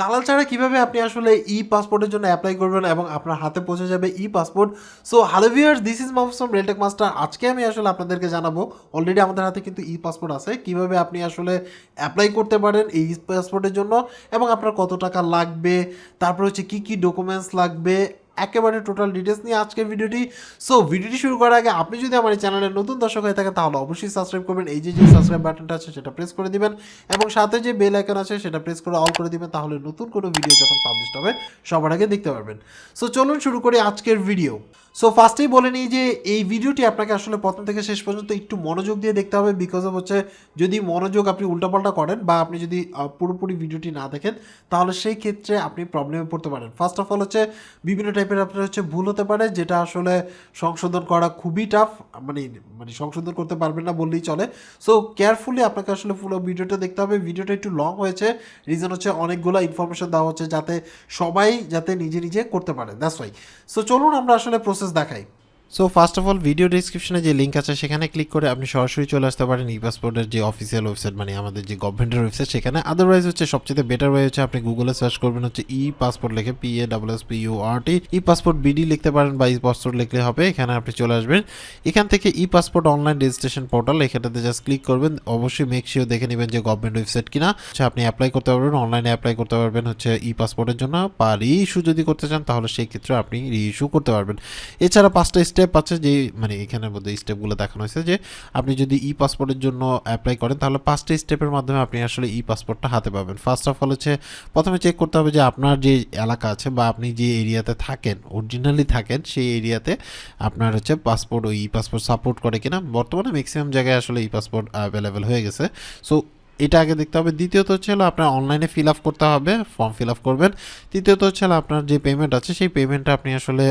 দালাল ছাড়া কীভাবে আপনি আসলে ই পাসপোর্টের জন্য অ্যাপ্লাই করবেন এবং আপনার হাতে পৌঁছে যাবে e passport so hello viewers this is Mahfuz from Railtech Master আজকে আমি আসলে আপনাদেরকে জানাব অলরেডি আমাদের হাতে কিন্তু ই পাসপোর্ট আছে, কীভাবে আপনি আসলে অ্যাপ্লাই করতে পারেন এই ই পাসপোর্টের জন্য এবং আপনার কত টাকা লাগবে, তারপর হচ্ছে কি কি ডকুমেন্টস লাগবে একেবারে টোটাল ডিটেলস নিয়ে আজকের ভিডিওটি সো ভিডিওটি শুরু করার আগে আপনি যদি আমার এই চ্যানেলের নতুন দর্শক হয়ে থাকেন, তাহলে অবশ্যই সাবস্ক্রাইব করবেন। এই যে যে সাবস্ক্রাইব বাটনটা আছে, সেটা প্রেস করে দিবেন এবং সাথে যে বেল আইকন আছে, সেটা প্রেস করে অল করে দিবেন। তাহলে নতুন কোনো ভিডিও যখন পাবলিশ হবে, সবার আগে দেখতে পারবেন। সো চলুন শুরু করি আজকের ভিডিও সো ফার্স্টেই বলে নিই যে এই ভিডিওটি আপনাকে আসলে প্রথম থেকে শেষ পর্যন্ত একটু মনোযোগ দিয়ে দেখতে হবে বিকজ অফ হচ্ছে যদি মনোযোগ আপনি উল্টাপাল্টা করেন বা আপনি যদি পুরোপুরি ভিডিওটি না দেখেন, তাহলে সেই ক্ষেত্রে আপনি প্রবলেমে পড়তে পারেন। ফার্স্ট অফ অল হচ্ছে বিভিন্ন টাইপের আপনার হচ্ছে ভুল হতে পারে, যেটা আসলে সংশোধন করা খুবই টাফ মানে মানে সংশোধন করতে পারবেন না বললেই চলে। সো কেয়ারফুলি আপনাকে আসলে পুরো ভিডিওটা দেখতে হবে। ভিডিওটা একটু লং হয়েছে রিজন হচ্ছে অনেকগুলো ইনফরমেশন দেওয়া হচ্ছে যাতে সবাই যাতে নিজে নিজে করতে পারে দ্যাটস ওয়াই সো চলুন আমরা আসলে প্রসেস দেখাই so first of all video ডিসক্রিপশনে যে লিঙ্ক আছে, সেখানে ক্লিক করে আপনি সরাসরি চলে আসতে পারেন ই পাসপোর্টের যে অফিসিয়াল ওয়েবসাইট মানে আমাদের যে গভর্নমেন্টের ওয়েবসাইট সেখানে। আদারওয়াইজ হচ্ছে সবচেয়ে বেটার ওয়ে হচ্ছে আপনি গুগলে সার্চ করবেন হচ্ছে ই পাসপোর্ট লিখে P A double S P U R T e passport BD লিখতে পারেন বা ই পাসপোর্ট লিখলে হবে, এখানে আপনি চলে আসবেন। এখান থেকে e passport online registration portal এখানটাতে জাস্ট ক্লিক করবেন। অবশ্যই মেক শিওর দেখে নেবেন যে গভর্নমেন্ট ওয়েবসাইট কিনা। হচ্ছে আপনি অ্যাপ্লাই করতে পারবেন অনলাইনে অ্যাপ্লাই করতে পারবেন হচ্ছে ই পাসপোর্টের জন্য। বা রি ইস্যু যদি করতে চান, তাহলে সেই ক্ষেত্রে আপনি রি ইস্যু করতে পারবেন। এছাড়া পাঁচটা স্টেপ আছে যে মানে এখানের মধ্যে স্টেপগুলো দেখানো হয়েছে যে, আপনি যদি ই পাসপোর্টের জন্য অ্যাপ্লাই করেন, তাহলে পাঁচটা স্টেপের মাধ্যমে আপনি আসলে ই পাসপোর্টটা হাতে পাবেন। ফার্স্ট অফ অল হচ্ছে, প্রথমে চেক করতে হবে যে আপনার যে এলাকা আছে বা আপনি যে এরিয়াতে থাকেন অরিজিনালি থাকেন, সেই এরিয়াতে আপনার হচ্ছে পাসপোর্ট ওই ই পাসপোর্ট সাপোর্ট করে কিনা। বর্তমানে ম্যাক্সিমাম জায়গায় আসলে ই পাসপোর্ট অ্যাভেলেবেল হয়ে গেছে। সো এটা আগে দেখতে হবে। দ্বিতীয়ত হচ্ছে হলো আপনার অনলাইনে ফিল আপ করতে হবে ফর্ম ফিল আপ করবেন। তৃতীয়ত হচ্ছে আপনার যে পেমেন্ট আছে, সেই পেমেন্টটা আপনি আসলে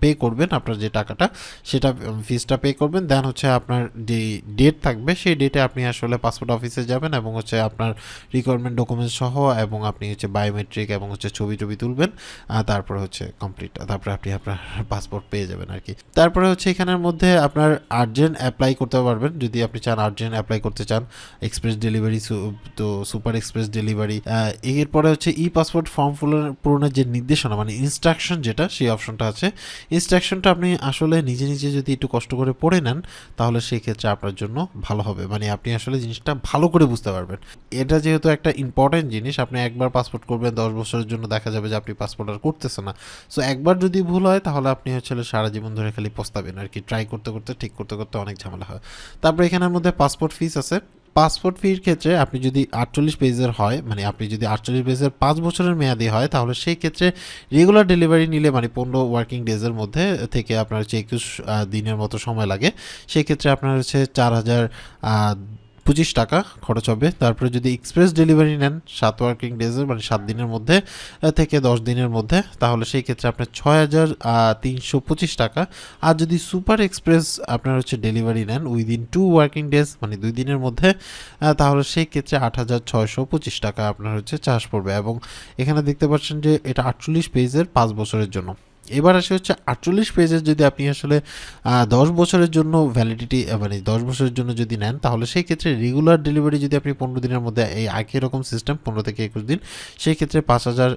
পে করবেন আপনার যে টাকাটা, সেটা ফিসটা পে করবেন। দেন হচ্ছে আপনার যে ডেট থাকবে, সেই ডেটে আপনি আসলে পাসপোর্ট অফিসে যাবেন এবং হচ্ছে আপনার রিকোয়ারমেন্ট ডকুমেন্টস সহ এবং আপনি হচ্ছে বায়োমেট্রিক এবং হচ্ছে ছবি টবি তুলবেন। তারপরে হচ্ছে কমপ্লিট তারপরে আপনি আপনার পাসপোর্ট পেয়ে যাবেন আর কি। তারপরে হচ্ছে এখানের মধ্যে আপনার আর্জেন্ট অ্যাপ্লাই করতে পারবেন। যদি আপনি চান আর্জেন্ট অ্যাপ্লাই করতে চান এক্সপ্রেস ডেলিভারি তো সুপার এক্সপ্রেস ডেলিভারি এরপরে হচ্ছে ই পাসপোর্ট ফর্ম পূরণের যে নির্দেশনা মানে ইনস্ট্রাকশন যেটা, সেই অপশনটা আছে। ইনস্ট্রাকশনটা আপনি আসলে নিজে নিজে যদি একটু কষ্ট করে পড়ে নেন, তাহলে সেই ক্ষেত্রে আপনার জন্য ভালো হবে। মানে আপনি আসলে জিনিসটা ভালো করে বুঝতে পারবেন। এটা যেহেতু একটা ইম্পর্টেন্ট জিনিস, আপনি একবার পাসপোর্ট করবেন, দশ বছরের জন্য দেখা যাবে যে আপনি পাসপোর্ট আর করতেছে না। সো একবার যদি ভুল হয়, তাহলে আপনি হচ্ছে সারা জীবন ধরে খালি পস্তাবেন আর কি ট্রাই করতে করতে, ঠিক করতে করতে অনেক ঝামেলা হয়। তারপরে এখানের মধ্যে পাসপোর্ট ফিস আছে। পাসপোর্ট ফির ক্ষেত্রে আপনি যদি আটচল্লিশ পেজের হয় মানে আপনি যদি আটচল্লিশ পেজের পাঁচ বছরের মেয়াদি হয়, তাহলে সেই ক্ষেত্রে রেগুলার ডেলিভারি নিলে মানে পনেরো ওয়ার্কিং ডেজের মধ্যে থেকে আপনার হচ্ছে একুশ দিনের মতো সময় লাগে। সেক্ষেত্রে আপনার হচ্ছে চার হাজার পঁচিশ টাকা খরচ হবে। তারপরে যদি এক্সপ্রেস ডেলিভারি নেন, সাত ওয়ার্কিং ডেজের মানে সাত দিনের মধ্যে থেকে দশ দিনের মধ্যে, তাহলে সেই ক্ষেত্রে আপনার ছয় হাজার তিনশো পঁচিশ টাকা। আর যদি সুপার এক্সপ্রেস আপনার হচ্ছে ডেলিভারি নেন উইদিন টু ওয়ার্কিং ডেজ মানে দুই দিনের মধ্যে তাহলে সেই ক্ষেত্রে আট হাজার ছয়শো পঁচিশ টাকা আপনার হচ্ছে চার্জ পড়বে। এবং এখানে দেখতে পাচ্ছেন যে এটা আটচল্লিশ পেজের পাঁচ বছরের জন্য। এবার আসে হচ্ছে আটচল্লিশ পেজের যদি আপনি আসলে দশ বছরের জন্য ভ্যালিডিটি মানে দশ বছরের জন্য যদি নেন, তাহলে সেই ক্ষেত্রে রেগুলার ডেলিভারি যদি আপনি পনেরো দিনের মধ্যে এই একই রকম সিস্টেম পনেরো থেকে একুশ দিন, সেই ক্ষেত্রে পাঁচ হাজার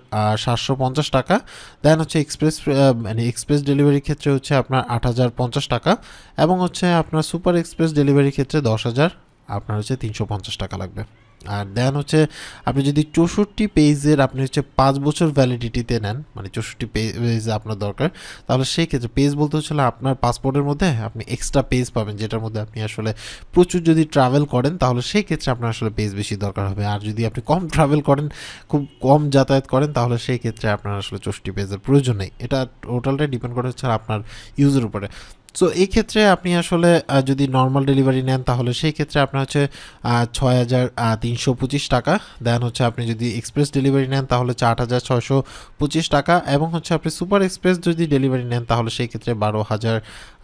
সাতশো পঞ্চাশ টাকা। দেন হচ্ছে এক্সপ্রেস মানে এক্সপ্রেস ডেলিভারির ক্ষেত্রে হচ্ছে আপনার আট হাজার পঞ্চাশ টাকা এবং হচ্ছে আপনার সুপার এক্সপ্রেস ডেলিভারির ক্ষেত্রে দশ হাজার, আপনার হচ্ছে তিনশো পঞ্চাশ টাকা লাগবে। আর দেন হচ্ছে আপনি যদি চৌষট্টি পেজের আপনি হচ্ছে পাঁচ বছর ভ্যালিডিটিতে নেন মানে চৌষট্টি পেজ আপনার দরকার, তাহলে সেই ক্ষেত্রে পেজ বলতে হচ্ছে আপনার পাসপোর্টের মধ্যে আপনি এক্সট্রা পেজ পাবেন, যেটার মধ্যে আপনি আসলে প্রচুর যদি ট্রাভেল করেন, তাহলে সেই ক্ষেত্রে আপনার আসলে পেজ বেশি দরকার হবে। আর যদি আপনি কম ট্রাভেল করেন, খুব কম যাতায়াত করেন, তাহলে সেই ক্ষেত্রে আপনার আসলে চৌষট্টি পেজের প্রয়োজন নেই। এটা টোটালটাই ডিপেন্ড করে হচ্ছে আপনার ইউজের উপরে। সো এই ক্ষেত্রে আপনি আসলে যদি নর্মাল ডেলিভারি নেন, তাহলে সেই ক্ষেত্রে আপনার হচ্ছে ছয় হাজার তিনশো পঁচিশ টাকা। দেন হচ্ছে আপনি যদি এক্সপ্রেস ডেলিভারি নেন, তাহলে আট হাজার ছয়শো পঁচিশ টাকা। এবং হচ্ছে আপনি সুপার এক্সপ্রেস যদি ডেলিভারি নেন, তাহলে সেই ক্ষেত্রে বারো হাজার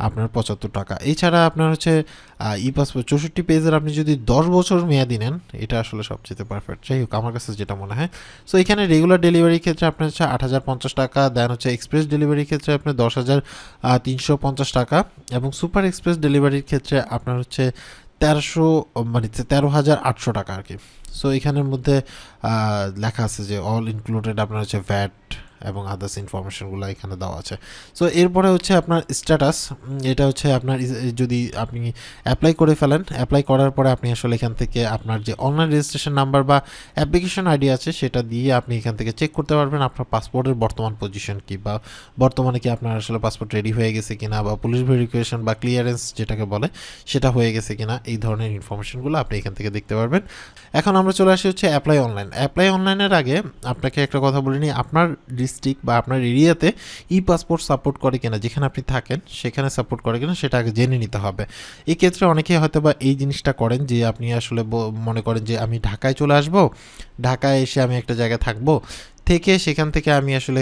আপনার পঁচাত্তর টাকা। এছাড়া আপনার হচ্ছে ই পাসপোর্ট চৌষট্টি পেজের আপনি যদি দশ বছর মেয়াদি নেন, এটা আসলে সবচেয়ে পারফেক্ট যাই হোক, আমার কাছে যেটা মনে হয়। সো এখানে রেগুলার ডেলিভারির ক্ষেত্রে আপনার হচ্ছে আট হাজার পঞ্চাশ টাকা। দেন হচ্ছে এক্সপ্রেস ডেলিভারির ক্ষেত্রে আপনার দশ হাজার তিনশো পঞ্চাশ টাকা। এবং সুপার এক্সপ্রেস ডেলিভারির ক্ষেত্রে আপনার হচ্ছে তেরোশো মানে তেরো হাজার আটশো টাকা আর কি। সো এখানের মধ্যে লেখা আছে যে অল ইনক্লুডেড আপনার হচ্ছে ভ্যাট এবং আদার্স ইনফরমেশনগুলো এখানে দেওয়া আছে। সো এরপরে হচ্ছে আপনার স্ট্যাটাস এটা হচ্ছে আপনার যদি আপনি অ্যাপ্লাই করে ফেলেন অ্যাপ্লাই করার পরে আপনি আসলে এখান থেকে আপনার যে অনলাইন রেজিস্ট্রেশন নাম্বার বা অ্যাপ্লিকেশন আইডি আছে, সেটা দিয়ে আপনি এখান থেকে চেক করতে পারবেন আপনার পাসপোর্টের বর্তমান পজিশন কি বা বর্তমানে কি আপনার আসলে পাসপোর্ট রেডি হয়ে গেছে কিনা বা পুলিশ ভেরিফিকেশন বা ক্লিয়ারেন্স যেটাকে বলে, সেটা হয়ে গেছে কিনা, এই ধরনের ইনফরমেশনগুলো আপনি এখান থেকে দেখতে পারবেন। এখন আমরা চলে আসি হচ্ছে অ্যাপ্লাই অনলাইন অ্যাপ্লাই অনলাইনের আগে আপনাকে একটা কথা বলে নিই, আপনার ডিস্ট্রিক্ট বা আপনার এরিয়াতে ই পাসপোর্ট সাপোর্ট করে কিনা, যেখানে আপনি থাকেন, সেখানে সাপোর্ট করে কিনা, সেটা আগে জেনে নিতে হবে। এই ক্ষেত্রে অনেকেই হয়তো বা এই জিনিসটা করেন যে, আপনি আসলে মনে করেন যে, আমি ঢাকায় চলে আসব, ঢাকায় এসে আমি একটা জায়গায় থাকব থেকে সেখান থেকে আমি আসলে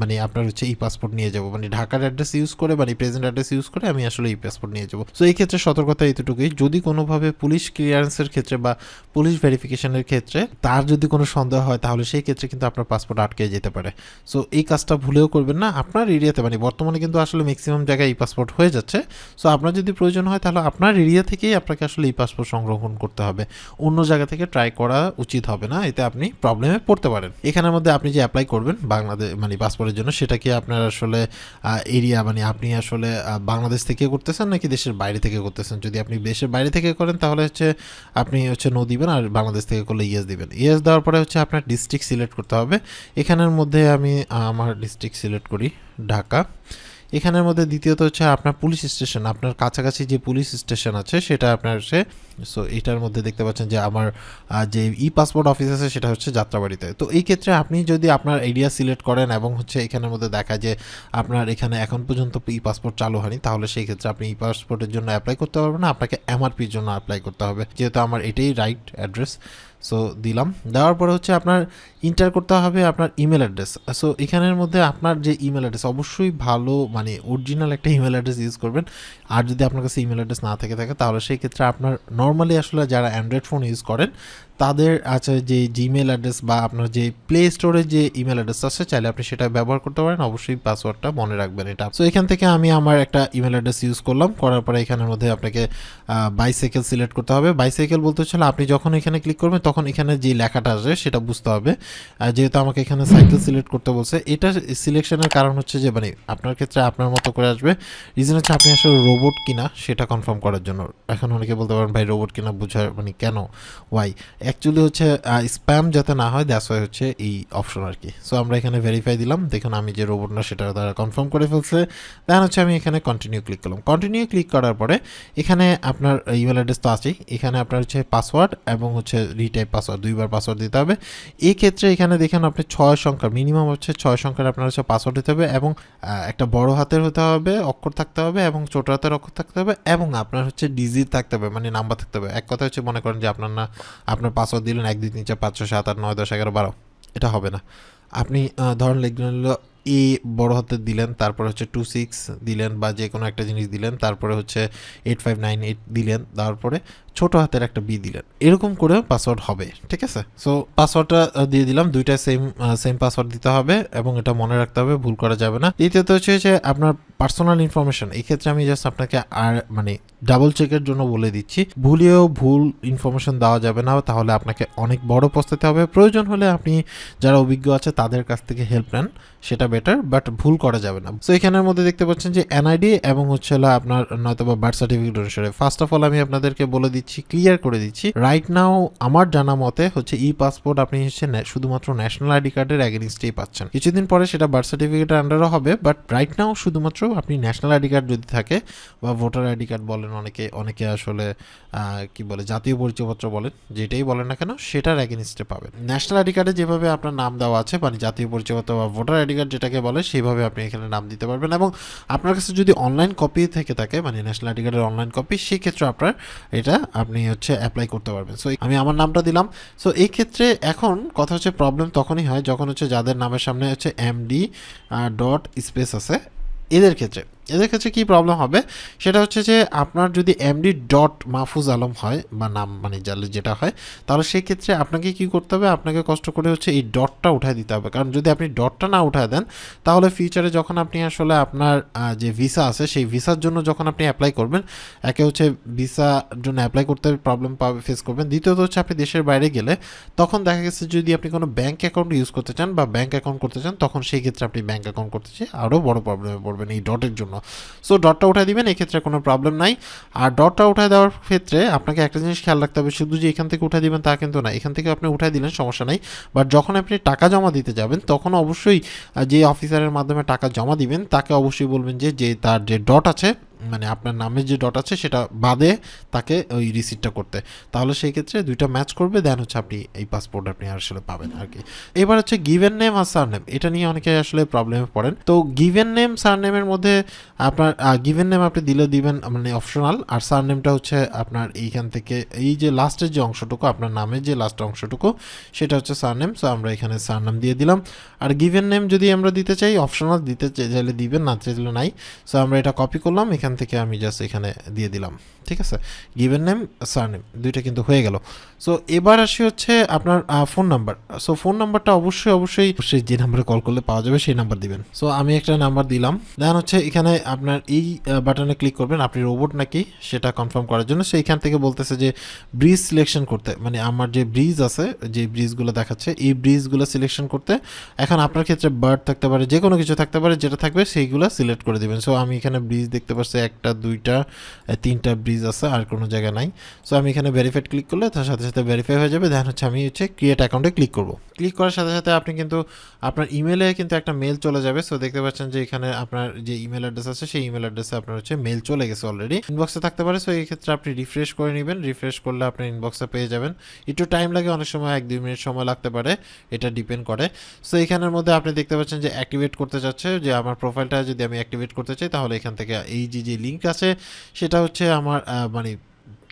মানে আপনার হচ্ছে ই পাসপোর্ট নিয়ে যাব। মানে ঢাকার অ্যাড্রেস ইউজ করে মানে প্রেজেন্ট অ্যাড্রেস ইউজ করে আমি আসলে ই পাসপোর্ট নিয়ে যাব। সো এই ক্ষেত্রে সতর্কতা এতটুকুই। যদি কোনোভাবে পুলিশ ক্লিয়ারেন্সের ক্ষেত্রে বা পুলিশ ভেরিফিকেশনের ক্ষেত্রে তার যদি কোনো সন্দেহ হয়, তাহলে সেই ক্ষেত্রে কিন্তু আপনার পাসপোর্ট আটকে যেতে পারে। সো এই কাজটা ভুলেও করবেন না। আপনার এরিয়াতে মানে বর্তমানে কিন্তু আসলে ম্যাক্সিমাম জায়গায় ই পাসপোর্ট হয়ে যাচ্ছে। সো আপনার যদি প্রয়োজন হয়, তাহলে আপনার এরিয়া থেকেই আপনাকে আসলে ই পাসপোর্ট সংরক্ষণ করতে হবে। অন্য জায়গা থেকে ট্রাই করা উচিত হবে না। এতে আপনি প্রবলেমে পড়তে পারেন। এখানের মধ্যে আপনি যে অ্যাপ্লাই করবেন বাংলাদেশ মানে পাসপোর্টের জন্য, সেটা কি আপনার আসলে এরিয়া মানে আপনি আসলে বাংলাদেশ থেকে করতেছেন নাকি দেশের বাইরে থেকে করতেছেন? যদি আপনি দেশের বাইরে থেকে করেন, তাহলে হচ্ছে আপনি হচ্ছে নো দিবেন আর বাংলাদেশ থেকে করলে ইয়েস দিবেন। ইয়েস দেওয়ার পরে হচ্ছে আপনার ডিস্ট্রিক্ট সিলেক্ট করতে হবে। এখানের মধ্যে আমি আমার ডিস্ট্রিক্ট সিলেক্ট করি, ঢাকা। এখানের মধ্যে দ্বিতীয়ত হচ্ছে আপনার পুলিশ স্টেশন, আপনার কাছাকাছি যে পুলিশ স্টেশন আছে সেটা আপনার হচ্ছে সো এটার মধ্যে দেখতে পাচ্ছেন যে আমার যে ই পাসপোর্ট অফিস আছে সেটা হচ্ছে যাত্রাবাড়িতে। তো এই ক্ষেত্রে আপনি যদি আপনার এরিয়া সিলেক্ট করেন এবং হচ্ছে এখানের মধ্যে দেখা যে আপনার এখানে এখন পর্যন্ত ই পাসপোর্ট চালু হয়নি, তাহলে সেই ক্ষেত্রে আপনি ই পাসপোর্টের জন্য অ্যাপ্লাই করতে পারবেন না, আপনাকে এমআরপির জন্য অ্যাপ্লাই করতে হবে। যেহেতু আমার এটাই রাইট অ্যাড্রেস সো দিলাম। দেওয়ার পরে হচ্ছে আপনার ইন্টার করতে হবে আপনার ইমেল অ্যাড্রেস সো এখানের মধ্যে আপনার যে ইমেল অ্যাড্রেস অবশ্যই ভালো মানে অরিজিনাল একটা ইমেল অ্যাড্রেস ইউজ করবেন। আর যদি আপনার কাছে ইমেল অ্যাড্রেস না থেকে থাকে, তাহলে সেই ক্ষেত্রে আপনার নর্মালি আসলে যারা অ্যান্ড্রয়েড ফোন ইউজ করেন, তাদের আছে যে জিমেল অ্যাড্রেস বা আপনার যে প্লে স্টোরে যে ইমেল অ্যাড্রেস আছে, চাইলে আপনি সেটা ব্যবহার করতে পারেন। অবশ্যই পাসওয়ার্ডটা মনে রাখবেন এটা। সো এখান থেকে আমি আমার একটা ইমেল অ্যাড্রেস ইউজ করলাম। করার পরে এখানের মধ্যে আপনাকে বাইসাইকেল সিলেক্ট করতে হবে। বাইসাইকেল বলতে হচ্ছে আপনি যখন এখানে ক্লিক করবেন, তখন এখানে যে লেখাটা আসবে, সেটা বুঝতে হবে। যেহেতু আমাকে এখানে সাইকেল সিলেক্ট করতে বলছে, এটা সিলেকশনের কারণ হচ্ছে যে মানে আপনার ক্ষেত্রে আপনার মতো করে আসবে। রিজন হচ্ছে আপনি আসলে রোবট কিনা সেটা কনফার্ম করার জন্য। এখন অনেকে বলতে পারেন, ভাই রোবট কিনা বোঝার মানে কেন? ওয়াই অ্যাকচুয়ালি হচ্ছে স্প্যাম যাতে না হয় দ্যাস ওয়াই হচ্ছে এই অপশন আর কি। সো আমরা এখানে ভেরিফাই দিলাম, দেখুন আমি যে রোবট না সেটা তারা কনফার্ম করে ফেলছে। দেন হচ্ছে আমি এখানে কন্টিনিউ ক্লিক করলাম। কন্টিনিউ ক্লিক করার পরে এখানে আপনার ইমেল অ্যাড্রেস তো আছেই। এখানে আপনার হচ্ছে পাসওয়ার্ড এবং হচ্ছে রিটাইপ পাসওয়ার্ড দুইবার পাসওয়ার্ড দিতে হবে। এই ক্ষেত্রে এখানে দেখেন আপনি ছয় সংখ্যা মিনিমাম হচ্ছে ছয় সংখ্যার আপনার হচ্ছে পাসওয়ার্ড দিতে হবে এবং একটা বড় হাতের হতে হবে, অক্ষর থাকতে হবে এবং ছোট হাতের অক্ষর থাকতে হবে এবং আপনার হচ্ছে ডিজিট থাকতে হবে মানে নাম্বার থাকতে হবে। এক কথা হচ্ছে মনে করেন যে আপনার না, আপনার পাসওয়ার্ড দিলেন এক, দুই, তিন, চার, পাঁচ, ছয়, সাত, আট, নয়, দশ, এগারো, বারো, এটা হবে না। আপনি ধরুন হলো এ বড় হাতের দিলেন, তারপরে হচ্ছে টু সিক্স দিলেন বা যে কোনো একটা জিনিস দিলেন, তারপরে হচ্ছে এইট ফাইভ নাইন এইট দিলেন, তারপরে ছোট হাতের একটা বি দিলেন। এরকম করে পাসওয়ার্ড হবে, ঠিক আছে? সো পাসওয়ার্ডটা দিয়ে দিলাম, দুইটা সেম সেম পাসওয়ার্ড দিতে হবে এবং এটা মনে রাখতে হবে, ভুল করা যাবে না। দ্বিতীয়ত হচ্ছে যে আপনার পার্সোনাল ইনফরমেশন এই ক্ষেত্রে আমি জাস্ট আপনাকে আর মানে ডাবল চেকের জন্য বলে দিচ্ছি, ভুলেও ভুল ইনফরমেশন দেওয়া যাবে না, তাহলে আপনাকে অনেক বড় পস্তাতে হবে। প্রয়োজন হলে আপনি যারা অভিজ্ঞ আছে, তাদের কাছ থেকে হেল্প নেন, সেটা বেটার বাট ভুল করা যাবে না। সো এখানের মধ্যে দেখতে পাচ্ছেন যে এনআইডি এবং হচ্ছে হলো আপনার নয়তো বা বার্থ সার্টিফিকেট অনুসারে। ফার্স্ট অফ অল আমি আপনাদেরকে বলে দিচ্ছি ক্লিয়ার করে দিচ্ছি। রাইট নাও আমার জানা মতে হচ্ছে ই পাসপোর্ট আপনি হচ্ছে শুধুমাত্র ন্যাশনাল আইডি কার্ডের অ্যাগেনিস্টেই পাচ্ছেন। কিছুদিন পরে সেটা বার্থ সার্টিফিকেটের আন্ডারও হবে বাট রাইট নাও শুধুমাত্র আপনি ন্যাশনাল আইডি কার্ড যদি থাকে, বা ভোটার আইডি কার্ড বলেন অনেকে অনেকে আসলে কি বলে, জাতীয় পরিচয়পত্র বলেন, যেটাই বলেন না কেন, সেটার অ্যাগেনিস্টে পাবেন। ন্যাশনাল আইডি কার্ডে যেভাবে আপনার নাম দেওয়া আছে মানে জাতীয় পরিচয়পত্র বা ভোটার আইডি কার্ড যেটাকে বলে সেইভাবে আপনি এখানে নাম দিতে পারবেন এবং আপনার কাছে যদি অনলাইন কপি থেকে থাকে মানে ন্যাশনাল আইডি কার্ডের অনলাইন কপি সেক্ষেত্রে আপনার এটা আপনি হচ্ছে অ্যাপ্লাই করতে পারবেন। সো আমি আমার নামটা দিলাম। সো এই ক্ষেত্রে এখন কথা হচ্ছে প্রবলেম তখনই হয় যখন হচ্ছে যাদের নামের সামনে হচ্ছে এমডি ডট স্পেস আছে, এদের ক্ষেত্রে। এদের ক্ষেত্রে কী প্রবলেম হবে? সেটা হচ্ছে যে আপনার যদি এমডি ডট মাহফুজ আলম হয় বা নাম মানে যেটা হয়, তাহলে সেই ক্ষেত্রে আপনাকে কি করতে হবে? আপনাকে কষ্ট করে হচ্ছে এই ডটটা উঠায় দিতে হবে। কারণ যদি আপনি ডটটা না উঠায় দেন, তাহলে ফিউচারে যখন আপনি আসলে আপনার যে ভিসা আছে, সেই ভিসার জন্য যখন আপনি অ্যাপ্লাই করবেন, একে হচ্ছে ভিসার জন্য অ্যাপ্লাই করতে প্রবলেম পাবে ফেস করবেন। দ্বিতীয়ত হচ্ছে আপনি দেশের বাইরে গেলে, তখন দেখা গেছে যদি আপনি কোনো ব্যাঙ্ক অ্যাকাউন্ট ইউজ করতে চান বা ব্যাঙ্ক অ্যাকাউন্ট করতে চান, তখন সেই ক্ষেত্রে আপনি ব্যাঙ্ক অ্যাকাউন্ট করতে চাই আরও বড় প্রবলেমে পড়বেন এই ডটের জন্য। সো ডটটা উঠায় দিবেন, এক্ষেত্রে কোনো প্রবলেম নাই। আর ডটটা উঠায় দেওয়ার ক্ষেত্রে আপনাকে একটা জিনিস খেয়াল রাখতে হবে, শুধু যে এখান থেকে উঠায় দিবেন তা কিন্তু না। এখান থেকে আপনি উঠায় দিলেন, সমস্যা নাই। বাট যখন আপনি টাকা জমা দিতে যাবেন, তখন অবশ্যই যে অফিসারের মাধ্যমে টাকা জমা দিবেন, তাকে অবশ্যই বলবেন যে যে তার যে ডট আছে মানে আপনার নামের যে ডট আছে সেটা বাদে তাকে ওই রিসিটটা করতে। তাহলে সেই ক্ষেত্রে দুইটা ম্যাচ করবে দেন হচ্ছে আপনি এই পাসপোর্ট আপনি আসলে পাবেন আর কি। এবার হচ্ছে গিভেন নেম আর সার নেম এটা নিয়ে অনেকে আসলে প্রবলেমে পড়েন। তো গিভেন নেম সার নেমের মধ্যে আপনার গিভেন নেম আপনি দিলে দিবেন মানে অপশনাল আর সার নেমটা হচ্ছে আপনার এইখান থেকে, এই যে লাস্টের যে অংশটুকু, আপনার নামের যে লাস্ট অংশটুকু, সেটা হচ্ছে সার নেম সো আমরা এখানে সার নাম দিয়ে দিলাম। আর গিভেন নেম যদি আমরা দিতে চাই অপশনাল দিতে চাইলে দিবেন, না চাইলে নাই। সো আমরা এটা কপি করলাম, এখান থেকে আমি জাস্ট এখানে দিয়ে দিলাম। ঠিক আছে? গিভেন নেম সার নেম দুইটা কিন্তু হয়ে গেল। সো এবার আসি হচ্ছে আপনার ফোন নাম্বার সো ফোন নাম্বারটা অবশ্যই অবশ্যই অবশ্যই যে নাম্বারে কল করলে পাওয়া যাবে, সেই নাম্বার দিবেন। সো আমি একটা নাম্বার দিলাম। দেন হচ্ছে এখানে আপনার এই বাটনে ক্লিক করবেন। আপনি রোবট নাকি? সেটা কনফার্ম করার জন্য। সো এখান থেকে বলতেছে যে ব্রিজ সিলেকশন করতে। মানে আমার যে ব্রিজ আছে, যে ব্রিজগুলো দেখাচ্ছে, এই ব্রিজগুলো সিলেকশন করতে। এখন আপনার ক্ষেত্রে বার্ড থাকতে পারে, যে কোনো কিছু থাকতে পারে, যেটা থাকবে, সেইগুলো সিলেক্ট করে দেবেন। সো আমি এখানে ব্রিজ দেখতে পাচ্ছি একটা, দুইটা, তিনটা ব্রিজ আছে, আর কোনো জায়গা নাই। সো আমি এখানে ভেরিফাইড ক্লিক করলে তার সাথে সাথে ভেরিফাই হয়ে যাবে। দেন হচ্ছে আমি হচ্ছে ক্রিয়েট অ্যাকাউন্টে ক্লিক করব। ক্লিক করার সাথে সাথে আপনি কিন্তু আপনার ইমেলে কিন্তু একটা মেল চলে যাবে। সো দেখতে পাচ্ছেন যে এখানে আপনার যে ইমেল অ্যাড্রেস আছে, সেই ইমেল অ্যাড্রেসে আপনার হচ্ছে মেল চলে গেছে অলরেডি ইনবক্সে থাকতে পারে। সো এই ক্ষেত্রে আপনি রিফ্রেশ করে নেবেন। রিফ্রেশ করলে আপনি ইনবক্সে পেয়ে যাবেন। একটু টাইম লাগে, অনেক সময় এক, দুই মিনিট সময় লাগতে পারে। এটা ডিপেন্ড করে। সো এখানের মধ্যে আপনি দেখতে পাচ্ছেন যে অ্যাক্টিভেট করতে চাচ্ছে, যে আমার প্রোফাইলটা যদি আমি অ্যাক্টিভেট করতে চাই, তাহলে এখান থেকে এই যে যে লিঙ্ক আছে, সেটা হচ্ছে আমার আহ, মানে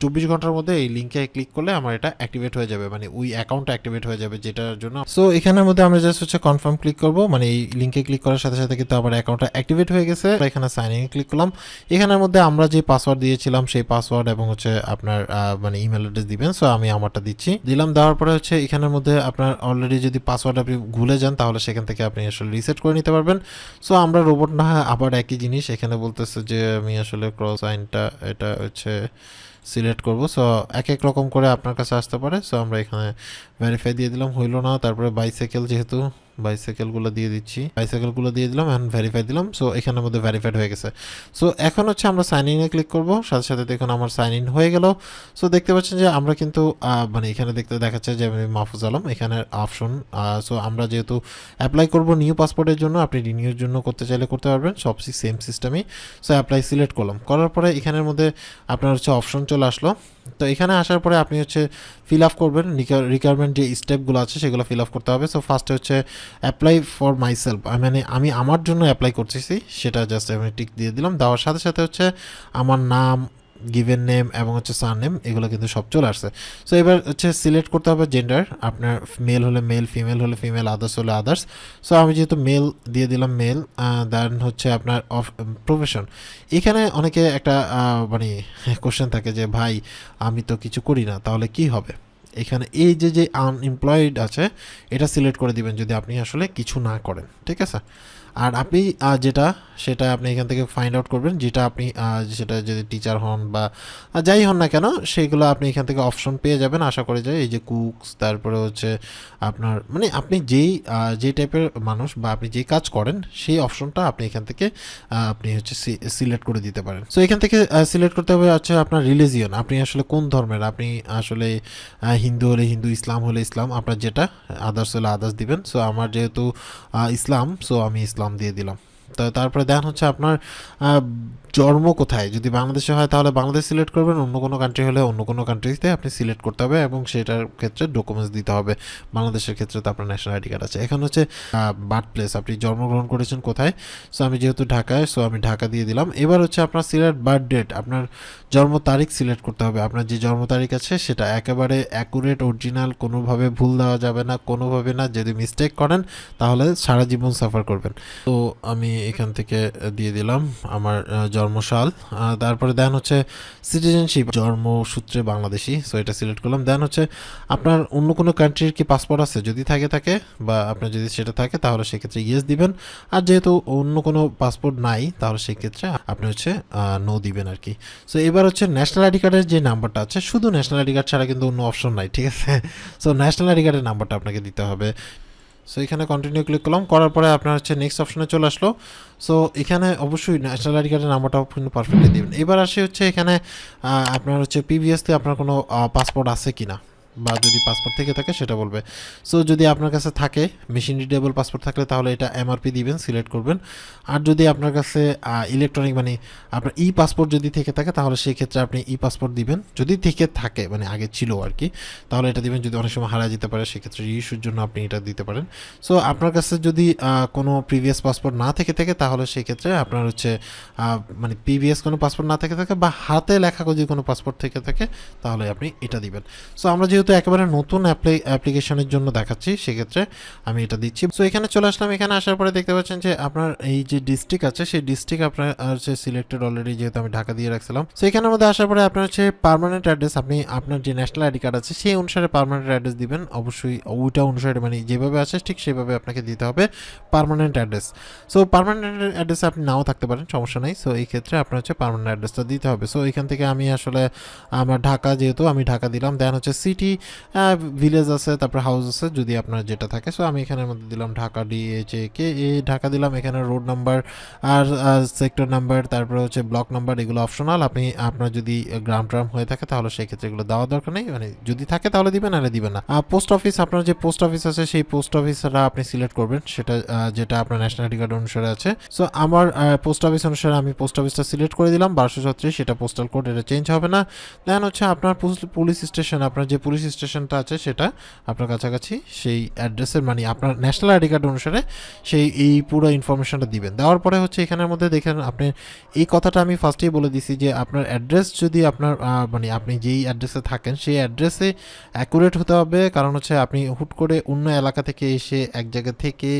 চব্বিশ ঘণ্টার মধ্যে এই লিঙ্কে ক্লিক করলে আমার এটা অ্যাক্টিভেট হয়ে যাবে মানে ওই অ্যাকাউন্টটা অ্যাক্টিভেট হয়ে যাবে যেটার জন্য সো এখানের মধ্যে আমরা জাস্ট হচ্ছে কনফার্ম ক্লিক করব মানে এই লিঙ্কে ক্লিক করার সাথে সাথে কিন্তু আমার অ্যাকাউন্টটা অ্যাক্টিভেট হয়ে গেছে। এখানে সাইন ইন ক্লিক করলাম। এখানের মধ্যে আমরা যে পাসওয়ার্ড দিয়েছিলাম, সেই পাসওয়ার্ড এবং হচ্ছে আপনার মানে ইমেল অ্যাড্রেস দিবেন। সো আমি আমারটা দিচ্ছি। দিলাম, দেওয়ার পরে হচ্ছে এখানের মধ্যে আপনার অলরেডি যদি পাসওয়ার্ড আপনি ভুলে যান, তাহলে সেখান থেকে আপনি আসলে রিসেট করে নিতে পারবেন। সো আমরা রোবট না আবার একই জিনিস এখানে বলতেছে যে আমি আসলে ক্রস আইনটা এটা হচ্ছে সিলেক্ট করব। সো এক এক রকম করে আপনার কাছে আসতে পারে। সো আমরা এখানে ভেরিফাই দিয়ে দিলাম। হইল না। তারপরে বাইসাইকেল যেহেতু বাইসাইকেলগুলো দিয়ে দিচ্ছি। বাইসাইকেলগুলো দিয়ে দিলাম এখন ভেরিফাই দিলাম। সো এখানের মধ্যে ভেরিফাইড হয়ে গেছে। সো এখন হচ্ছে আমরা সাইন ইনে ক্লিক করব। সাথে সাথে দেখুন আমার সাইন ইন হয়ে গেল। সো দেখতে পাচ্ছেন যে আমরা কিন্তু মানে এখানে দেখতে দেখাচ্ছে যে আমি মাহফুজ আলম। এখানে অপশন সো আমরা যেহেতু অ্যাপ্লাই করব নিউ পাসপোর্টের জন্য, আপনি রিনিউর জন্য করতে চাইলে করতে পারবেন। সব সেম সিস্টেমই সো অ্যাপ্লাই সিলেক্ট করলাম। করার পরে এখানের মধ্যে আপনার হচ্ছে অপশন চলে আসলো। তো এখানে আসার পরে আপনি হচ্ছে ফিল আপ করবেন রিকোয়ারমেন্ট যে স্টেপগুলো আছে সেগুলো ফিল আপ করতে হবে। সো ফার্স্টে হচ্ছে অ্যাপ্লাই ফর মাইসেলফ মানে আমি আমার জন্য অ্যাপ্লাই করতেছি, সেটা জাস্ট আমি টিক দিয়ে দিলাম। দেওয়ার সাথে সাথে হচ্ছে আমার নাম গিভেন নেম এবং হচ্ছে সার নেম এগুলো কিন্তু সব চলে আসছে। সো এবার হচ্ছে সিলেক্ট করতে হবে জেন্ডার আপনার মেল হলে মেল ফিমেল হলে ফিমেল আদার্স হলে আদার্স সো আমি যেহেতু মেল দিয়ে দিলাম মেল দেন হচ্ছে আপনার অফ প্রফেশন এখানে অনেকে একটা মানে কোশ্চেন থাকে যে, ভাই, আমি তো কিছু করি না, তাহলে কি হবে? এখানে এই যে যে আনএমপ্লয়েড আছে, এটা সিলেক্ট করে দিবেন যদি আপনি আসলে কিছু না করেন, ঠিক আছে? আর আপনি যেটা, সেটা আপনি এখান থেকে ফাইন্ড আউট করবেন, যেটা আপনি সেটা যদি টিচার হন বা যাই হন না কেন সেইগুলো আপনি এখান থেকে অপশন পেয়ে যাবেন। আশা করে যে এই যে কুকস তারপরে হচ্ছে আপনার মানে আপনি যেই যে টাইপের মানুষ বা আপনি যেই কাজ করেন, সেই অপশনটা আপনি এখান থেকে আপনি হচ্ছে সিলেক্ট করে দিতে পারেন। সো এখান থেকে সিলেক্ট করতে হবে হচ্ছে আপনার রিলিজিয়ন আপনি আসলে কোন ধর্মের? আপনি আসলে হিন্দু হলে হিন্দু, ইসলাম হলে ইসলাম। আপনার যেটা, আদার্স হলে আদার্স দিবেন। সো আমার যেহেতু ইসলাম সো আমি ইসলাম দিয়ে দিলাম। তো তারপরে দেখেন হচ্ছে আপনার জন্ম কোথায়? যদি বাংলাদেশে হয় তাহলে বাংলাদেশ সিলেক্ট করবেন, অন্য কোনো কান্ট্রি হলে অন্য কোনো কান্ট্রিতে আপনি সিলেক্ট করতে হবে এবং সেটার ক্ষেত্রে ডকুমেন্টস দিতে হবে। বাংলাদেশের ক্ষেত্রে তো আপনার ন্যাশনাল আইডি কার্ড আছে। এখন হচ্ছে বার্থ প্লেস আপনি জন্মগ্রহণ করেছেন কোথায়? সো আমি যেহেতু ঢাকায় সো আমি ঢাকা দিয়ে দিলাম। এবার হচ্ছে আপনার সিলেক্ট বার্থ ডেট আপনার জন্ম তারিখ সিলেক্ট করতে হবে। আপনার যে জন্ম তারিখ আছে, সেটা একেবারে অ্যাকুরেট অরিজিনাল কোনোভাবে ভুল দেওয়া যাবে না, কোনোভাবে না। যদি মিস্টেক করেন, তাহলে সারা জীবন সাফার করবেন। তো, আমি এখান থেকে দিয়ে দিলাম। আমার জন্মসাল তারপরে দেন হচ্ছে সিটিজেনশিপ জন্মসূত্রে বাংলাদেশি সো এটা সিলেক্ট করলাম। দেন হচ্ছে আপনার অন্য কোনো কান্ট্রির কি পাসপোর্ট আছে? যদি থাকে থাকে, বা আপনার যদি সেটা থাকে, তাহলে সেক্ষেত্রে ইয়েস দিবেন। আর যেহেতু অন্য কোনো পাসপোর্ট নাই, তাহলে সেক্ষেত্রে আপনি হচ্ছে নো দিবেন আর কি সো এবার হচ্ছে ন্যাশনাল আইডি কার্ডের যে নাম্বারটা আছে, শুধু ন্যাশনাল আইডি কার্ড ছাড়া কিন্তু অন্য অপশন নাই, ঠিক আছে? সো ন্যাশনাল আইডি কার্ডের নাম্বারটা আপনাকে দিতে হবে। সো এখানে কন্টিনিউ ক্লিক করলাম, করার পরে আপনার হচ্ছে নেক্সট অপশনে চলে আসলো। সো এখানে অবশ্যই ন্যাশনাল আইডি কার্ডের নাম্বারটাও কিন্তু পারফেক্টলি দেবেন। এবার আসে হচ্ছে এখানে আপনার হচ্ছে পিভিএসতে আপনার কোনো পাসপোর্ট আছে কি না বা যদি পাসপোর্ট থেকে থাকে সেটা বলবে। সো যদি আপনার কাছে থাকে মেশিন রিডেবল পাসপোর্ট থাকলে তাহলে এটা এমআরপি দিবেন সিলেক্ট করবেন। আর যদি আপনার কাছে ইলেকট্রনিক মানে আপনার ই পাসপোর্ট যদি থেকে থাকে, তাহলে সেই ক্ষেত্রে আপনি ই পাসপোর্ট দিবেন। যদি থেকে থাকে মানে আগে ছিল আর কি তাহলে এটা দিবেন। যদি অনেক সময় হারা যেতে পারে, সেক্ষেত্রে ইস্যুর জন্য আপনি এটা দিতে পারেন। সো আপনার কাছে যদি কোনো প্রিভিয়াস পাসপোর্ট না থেকে থাকে, তাহলে সেক্ষেত্রে আপনার হচ্ছে মানে প্রিভিয়াস কোনো পাসপোর্ট না থেকে থাকে বা হাতে লেখা যদি কোনো পাসপোর্ট থেকে থাকে, তাহলে আপনি এটা দিবেন। সো আমরা যেহেতু একেবারে নতুন অ্যাপ্লিকেশনের জন্য দেখাচ্ছি, সেক্ষেত্রে আমি এটা দিচ্ছি। সো এখানে চলে আসলাম। এখানে আসার পরে দেখতে পাচ্ছেন যে আপনার এই যে ডিস্ট্রিক্ট আছে, সেই ডিস্ট্রিক্ট আপনার হচ্ছে সিলেক্টেড অলরেডি যেহেতু আমি ঢাকা দিয়ে রাখছিলাম। সো এখানের মধ্যে আসার পরে আপনার হচ্ছে পারমানেন্ট অ্যাড্রেস আপনি আপনার যে ন্যাশনাল আইডি কার্ড আছে, সেই অনুসারে পারমানেন্ট অ্যাড্রেস দিবেন। অবশ্যই ওইটা অনুসারে মানে যেভাবে আছে, ঠিক সেভাবে আপনাকে দিতে হবে permanent address so permanent address আপনি নাও থাকতে পারেন, সমস্যা নাই। সো এই ক্ষেত্রে আপনার হচ্ছে পার্মানেন্ট অ্যাড্রেসটা দিতে হবে। সো এখান থেকে আমি আসলে আমার ঢাকা যেহেতু আমি ঢাকা দিলাম দেন হচ্ছে সিটি ভিলেজ আছে, তারপর হাউস আছে, যদি আপনার যেটা থাকে। সো আমি এখানের মধ্যে দিলাম ঢাকা ডিএচএ কে এ ঢাকা দিলাম এখানে রোড নাম্বার আর সেক্টর নাম্বার তারপরে হচ্ছে ব্লক নাম্বার এগুলো অপশনাল আপনি, আপনার যদি গ্রাম ট্রাম হয়ে থাকে, তাহলে সেই ক্ষেত্রে এগুলো দেওয়ার দরকার নেই। মানে যদি থাকে, তাহলে দিবেন, নাহলে দিবেন না। পোস্ট অফিস আপনার যে পোস্ট অফিস আছে, সেই পোস্ট অফিসটা আপনি সিলেক্ট করবেন। সেটা যেটা আপনার ন্যাশনাল আইডি কার্ড অনুসারে আছে। সো আমার পোস্ট অফিস অনুসারে আমি পোস্ট অফিসটা সিলেক্ট করে দিলাম। বারোশো ছত্রিশ সেটা পোস্টাল কোড এটা চেঞ্জ হবে না। দেন হচ্ছে আপনার পুলিশ স্টেশন আপনার যে পুলিশ স্টেশনটা আছে সেটা আপনার কাছাকাছি, সেই অ্যাড্রেসের মানে আপনার ন্যাশনাল আইডি কার্ড অনুসারে সেই, এই পুরো ইনফরমেশনটা দিবেন। দেওয়ার পরে হচ্ছে এখানের মধ্যে দেখেন আপনি, এই কথাটা আমি ফার্স্টেই বলে দিছি যে আপনার অ্যাড্রেস যদি আপনার মানে আপনি যেই অ্যাড্রেসে থাকেন, সেই অ্যাড্রেসে অ্যাকুরেট হতে হবে। কারণ হচ্ছে আপনি হুট করে অন্য এলাকা থেকে এসে এক জায়গা থেকে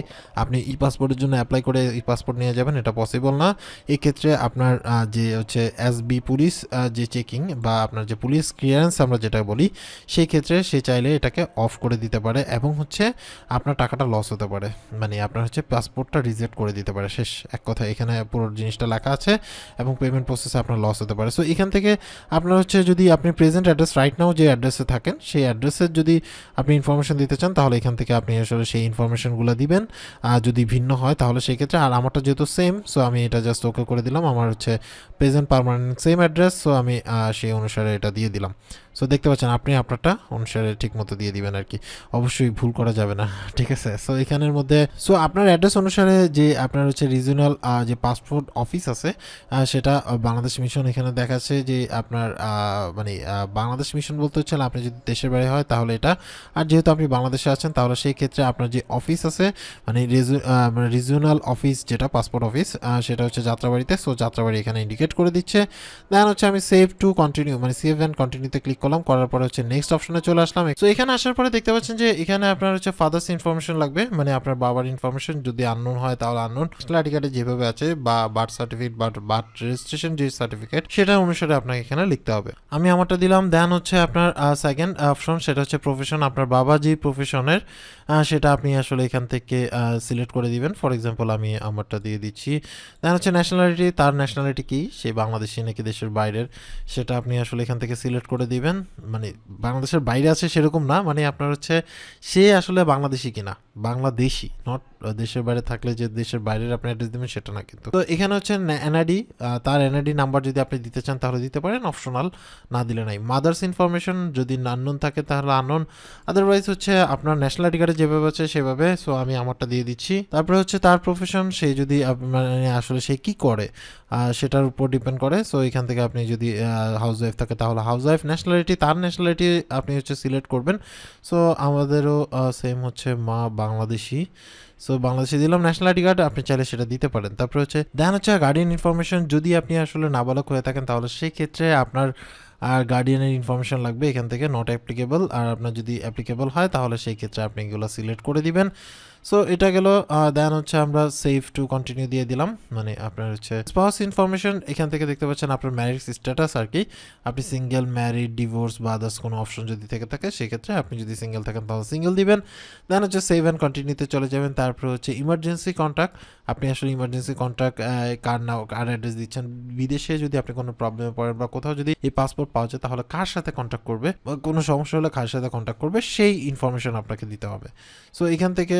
আপনি ই পাসপোর্টের জন্য অ্যাপ্লাই করে ই পাসপোর্ট নিয়ে যাবেন, এটা পসিবল না। এক্ষেত্রে আপনার যে হচ্ছে এস বি পুলিশ যে চেকিং বা আপনার যে পুলিশ ক্লিয়ারেন্স আমরা যেটা বলি, সেই ক্ষেত্রে সে চাইলে এটাকে অফ করে দিতে পারে এবং হচ্ছে আপনার টাকাটা লস হতে পারে। মানে আপনার হচ্ছে পাসপোর্টটা রিজেক্ট করে দিতে পারে। শেষ, এক কথা, এখানে পুরো জিনিসটা লেখা আছে এবং পেমেন্ট প্রসেসে আপনার লস হতে পারে। সো এখান থেকে আপনার হচ্ছে যদি আপনি প্রেজেন্ট অ্যাড্রেস রাইট নাও যে অ্যাড্রেসে থাকেন, সেই অ্যাড্রেসের যদি আপনি ইনফরমেশন দিতে চান, তাহলে এখান থেকে আপনি আসলে সেই ইনফরমেশনগুলো দিবেন। আর যদি ভিন্ন হয়, তাহলে সেই ক্ষেত্রে আর আমারটা যেহেতু সেম সো আমি এটা জাস্ট ওকে করে দিলাম। আমার হচ্ছে present permanent same address so আমি সেই অনুসারে এটা দিয়ে দিলাম। সো দেখতে পাচ্ছেন, আপনি আপনারটা অনুসারে ঠিক মতো দিয়ে দিবেন আর কি। অবশ্যই ভুল করা যাবে না, ঠিক আছে? সো এখানের মধ্যে সো আপনার অ্যাড্রেস অনুসারে যে আপনার হচ্ছে রিজিওনাল যে পাসপোর্ট অফিস আছে সেটা বাংলাদেশ মিশন এখানে দেখাচ্ছে যে আপনার মানে বাংলাদেশ মিশন বলতে হচ্ছে আপনি যদি দেশের বাইরে হয় তাহলে এটা। আর যেহেতু আপনি বাংলাদেশে আছেন, তাহলে সেই ক্ষেত্রে আপনার যে অফিস আছে মানে মানে রিজিওনাল অফিস যেটা পাসপোর্ট অফিস সেটা হচ্ছে যাত্রাবাড়িতে। সো যাত্রাবাড়ি এখানে ইন্ডিকেট করে দিচ্ছে। দেন হচ্ছে আমি সেভ টু কন্টিনিউ মানে সেভ অ্যান্ড কন্টিনিউতে ক্লিক করলাম, করার পরে হচ্ছে নেক্সট অপশনে চলে আসলাম। সো এখানে আসার পরে দেখতে পাচ্ছেন যে এখানে আপনার হচ্ছে ফাদার্স ইনফরমেশন লাগবে মানে আপনার বাবার ইনফরমেশন যদি আননোন হয় তাহলে আননোন আইডি কার্ডে যেভাবে আছে, বা বার্থ সার্টিফিকেট বা বার্থ রেজিস্ট্রেশন যে সার্টিফিকেট সেটা অনুসারে আপনাকে এখানে লিখতে হবে। আমি আমারটা দিলাম দেন হচ্ছে আপনার সেকেন্ড অপশন সেটা হচ্ছে প্রফেশন আপনার বাবা যে প্রফেশনের সেটা আপনি আসলে এখান থেকে সিলেক্ট করে দিবেন। ফর এক্সাম্পল আমি আমারটা দিয়ে দিচ্ছি। দেন হচ্ছে ন্যাশনালিটি তার ন্যাশনালিটি কি? সে বাংলাদেশি নাকি দেশের বাইরের? সেটা আপনি আসলে এখান থেকে সিলেক্ট করে দিবেন। মানে বাংলাদেশের বাইরে আছে সেরকম না মানে আপনার হচ্ছে সে আসলে বাংলাদেশি কিনা, বাংলাদেশি নট দেশের বাইরে থাকলে যে দেশের বাইরের আপনি অ্যাড্রেস দেবেন সেটা না কিন্তু। তো এখানে হচ্ছে এনআইডি তার এনআইডি নাম্বার যদি আপনি দিতে চান তাহলে দিতে পারেন অপশনাল না দিলে নাই। মাদার্স ইনফরমেশন যদি আননোন থাকে তাহলে আননোন আদারওয়াইজ হচ্ছে আপনার ন্যাশনাল আইডি কার্ডে যেভাবে আছে সেভাবে সো আমি আমারটা দিয়ে দিচ্ছি। তারপরে হচ্ছে তার প্রফেশন সে যদি মানে আসলে সে কি করে সেটার উপর ডিপেন্ড করে সো এখান থেকে আপনি যদি হাউস ওয়াইফ থাকে তাহলে হাউস ওয়াইফ ন্যাশনালিটি তার ন্যাশনালিটি আপনি হচ্ছে সিলেক্ট করবেন। সো আমাদেরও সেম হচ্ছে মা বাংলাদেশি। সো বাংলাদেশে দিলাম ন্যাশনাল আইডি কার্ড আপনি চাইলে সেটা দিতে পারেন। তারপরে হচ্ছে দেন হচ্ছে গার্ডিয়ান ইনফরমেশন যদি আপনি আসলে নাবালক হয়ে থাকেন, তাহলে সেই ক্ষেত্রে আপনার আর গার্ডিয়ানের ইনফরমেশন লাগবে এখান থেকে নট অ্যাপ্লিকেবল আর আপনার যদি অ্যাপ্লিকেবল হয়, তাহলে সেই ক্ষেত্রে আপনি এগুলো সিলেক্ট করে দিবেন। সো এটা গেল দেন হচ্ছে আমরা সেভ টু কন্টিনিউ দিয়ে দিলাম। মানে আপনার হচ্ছে স্পাউস ইনফরমেশন এখান থেকে দেখতে পাচ্ছেন আপনার ম্যারিজ স্ট্যাটাস আর কি। আপনি সিঙ্গেল ম্যারিড ডিভোর্স বা আদার্স কোনো অপশন যদি থেকে থাকে, সেক্ষেত্রে আপনি যদি সিঙ্গেল থাকেন তাহলে সিঙ্গেল দিবেন। দেন হচ্ছে সেভ অ্যান্ড কন্টিনিউতে চলে যাবেন। তারপর হচ্ছে ইমার্জেন্সি কন্ট্যাক্ট আপনি আসলে ইমার্জেন্সি কন্ট্যাক্ট কার নাও, কার অ্যাড্রেস দিচ্ছেন। বিদেশে যদি আপনি কোনো প্রবলেমে পড়েন বা কোথাও যদি এই পাসপোর্ট পাওয়া যায়, তাহলে কার সাথে কন্ট্যাক্ট করবে? বা কোনো সমস্যা হলে কার সাথে কন্ট্যাক্ট করবে? সেই ইনফরমেশন আপনাকে দিতে হবে। সো এখান থেকে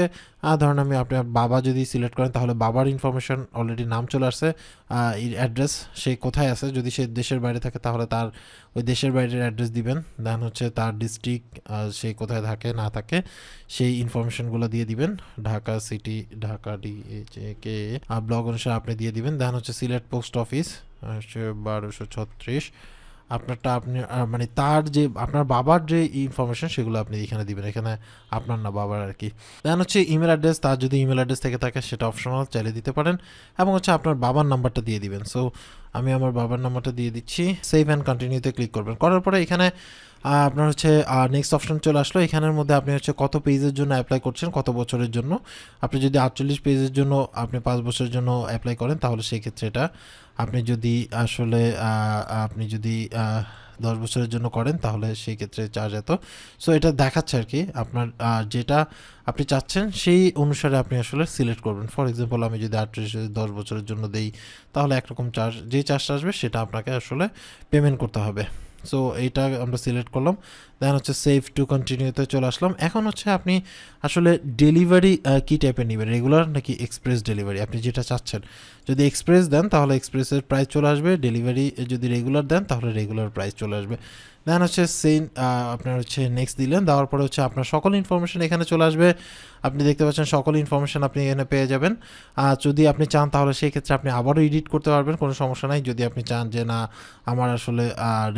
ধরুন আমি আপনার বাবা যদি সিলেক্ট করেন, তাহলে বাবার ইনফরমেশন অলরেডি নাম চলে আসছে অ্যাড্রেস সে কোথায় আছে? যদি সে দেশের বাইরে থাকে, তাহলে তার ওই দেশের বাইরের অ্যাড্রেস দিবেন। দেন হচ্ছে তার ডিস্ট্রিক্ট সে কোথায় থাকে, না থাকে, সেই ইনফরমেশনগুলো দিয়ে দিবেন। Dhaka city Dhaka D K block অনুসারে আপনি দিয়ে দিবেন। দেন হচ্ছে সিলেট পোস্ট অফিস বারোশো ছত্রিশ। আপনারটা আপনি মানে তার যে, আপনার বাবার যে ইনফরমেশন সেগুলো আপনি এখানে দিবেন। এখানে আপনার না বাবার আর কি। দেন হচ্ছে ইমেল অ্যাড্রেস তার যদি ইমেল অ্যাড্রেস থেকে থাকে সেটা অপশনাল চাইলে দিতে পারেন। এবং হচ্ছে আপনার বাবার নাম্বারটা দিয়ে দিবেন। সো আমি আমার বাবার নাম্বারটা দিয়ে দিচ্ছি। সেভ অ্যান্ড কন্টিনিউতে ক্লিক করবেন। করার পরে এখানে আপনার হচ্ছে নেক্সট অপশন চলে আসলো। এখানের মধ্যে আপনি হচ্ছে কত পেজের জন্য অ্যাপ্লাই করছেন, কত বছরের জন্য। আপনি যদি আটচল্লিশ পেজের জন্য আপনি পাঁচ বছরের জন্য অ্যাপ্লাই করেন, তাহলে সেক্ষেত্রে এটা আপনি যদি আসলে আপনি যদি দশ বছরের জন্য করেন, তাহলে সেই ক্ষেত্রে চার্জ এত। সো এটা দেখাচ্ছে আর কি আপনার যেটা আপনি চাচ্ছেন, সেই অনুসারে আপনি আসলে সিলেক্ট করবেন। ফর এক্সাম্পল আমি যদি আটত্রিশ, দশ বছরের জন্য দেই, তাহলে একরকম চার্জ যে চার্জটা আসবে, সেটা আপনাকে আসলে পেমেন্ট করতে হবে। সো এইটা আমরা সিলেক্ট করলাম। দেন হচ্ছে সেভ টু কন্টিনিউতে চলে আসলাম। এখন হচ্ছে আপনি আসলে ডেলিভারি কী টাইপের নেবেন? রেগুলার নাকি এক্সপ্রেস ডেলিভারি আপনি যেটা চাচ্ছেন। যদি এক্সপ্রেস দেন, তাহলে এক্সপ্রেসের প্রাইস চলে আসবে। ডেলিভারি যদি রেগুলার দেন, তাহলে রেগুলার প্রাইস চলে আসবে। দেন হচ্ছে সেম আপনার হচ্ছে নেক্সট দিলেন। দেওয়ার পরে হচ্ছে আপনার সকল ইনফরমেশন এখানে চলে আসবে। আপনি দেখতে পাচ্ছেন সকল ইনফরমেশন আপনি এখানে পেয়ে যাবেন। আর যদি আপনি চান, তাহলে সেই ক্ষেত্রে আপনি আবারও এডিট করতে পারবেন। কোনো সমস্যা নাই। যদি আপনি চান যে, না, আমার আসলে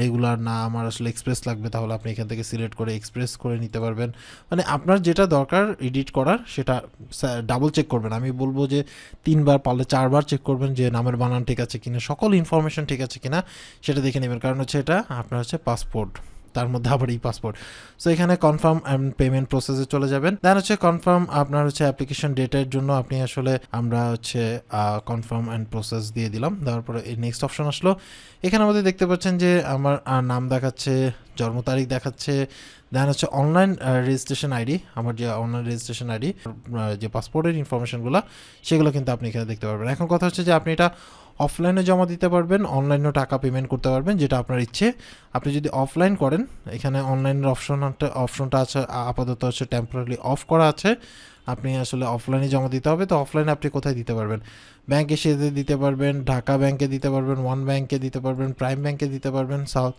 রেগুলার না, আমার আসলে এক্সপ্রেস লাগবে, তাহলে আপনি এখান থেকে সিলেক্ট করে এক্সপ্রেস করে নিতে পারবেন। মানে আপনার যেটা দরকার এডিট করার সেটা ডাবল চেক করবেন। আমি বলব যে তিনবার পারলে চারবার চেক করবেন যে নামের বানান ঠিক আছে কিনা, সকল ইনফরমেশন ঠিক আছে কিনা, সেটা দেখে নেবেন। কারণ হচ্ছে এটা আপনার হচ্ছে পাসপোর্ট তার মধ্যে আবার এই পাসপোর্ট সো এখানে কনফার্ম অ্যান্ড পেমেন্ট প্রসেসে চলে যাবেন। দেন হচ্ছে কনফার্ম আপনার হচ্ছে অ্যাপ্লিকেশন ডেটের জন্য আপনি আসলে আমরা হচ্ছে কনফার্ম অ্যান্ড প্রসেস দিয়ে দিলাম। দেওয়ার পরে এই নেক্সট অপশন আসলো। এখানে আমাদের দেখতে পাচ্ছেন যে আমার নাম দেখাচ্ছে, জন্ম তারিখ দেখাচ্ছে। দেন হচ্ছে অনলাইন রেজিস্ট্রেশন আইডি আমার যে অনলাইন রেজিস্ট্রেশন আইডি যে পাসপোর্টের ইনফরমেশনগুলো সেগুলো কিন্তু আপনি এখানে দেখতে পারবেন। এখন কথা হচ্ছে যে আপনি এটা অফলাইনে জমা দিতে পারবেন অনলাইনেও টাকা পেমেন্ট করতে পারবেন, যেটা আপনার ইচ্ছে। আপনি যদি অফলাইন করেন, এখানে অনলাইনের অপশনটা অপশনটা আছে আপাতত হচ্ছে টেম্পোরারি অফ করা আছে। আপনি আসলে অফলাইনে জমা দিতে হবে, তো অফলাইনে আপনি কোথায় দিতে পারবেন? ব্যাংকে সেতে দিতে পারবেন ঢাকা ব্যাংকে দিতে পারবেন ওয়ান ব্যাংকে দিতে পারবেন প্রাইম ব্যাংকে দিতে পারবেন সাউথ